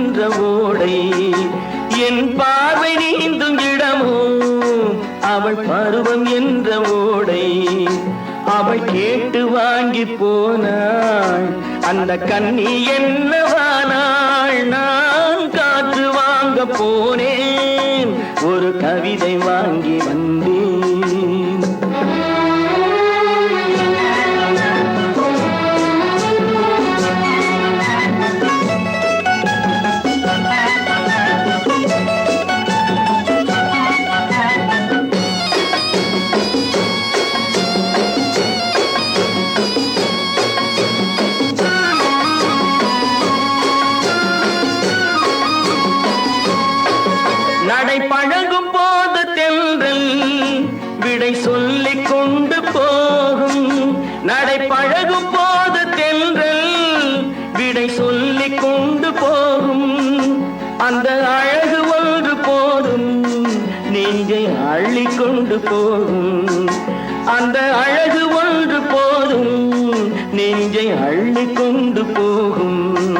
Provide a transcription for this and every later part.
நின்ற ஓடை என் பார்வை நீந்தும் இடமோ அவள் பருவம் என்ற ஓடை. அவள் கேட்டு வாங்கி போனாள் அந்த கண்ணி என்னவானாள் நான் காற்று வாங்க போனேன் ஒரு கவிதை வாங்கி வந்தேன். பழகும் போது தென்றல் விடை சொல்லிக் கொண்டு போகும். நடை பழகும் போது தென்றல் விடை சொல்லிக் கொண்டு போகும். அந்த அழகு ஒன்று போதும் நெஞ்சை அள்ளி கொண்டு போகும். அந்த அழகு ஒன்று போதும் நெஞ்சை அள்ளி கொண்டு போகும்.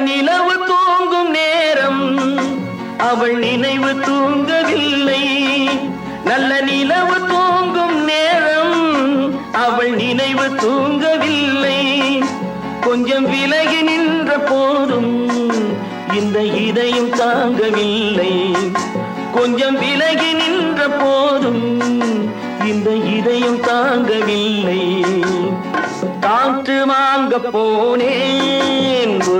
நிலவு தூங்கும் நேரம். அவள் நினைவு தூங்கவில்லை. நல்ல நிலவு தூங்கும் நேரம். அவள் நினைவு தூங்கவில்லை. கொஞ்சம் விலகி நின்ற போதும் இந்த இதயம் தாங்கவில்லை. கொஞ்சம் விலகி நின்ற போதும் இந்த இதயம் தாங்கவில்லை. காற்று வாங்க போனேன்.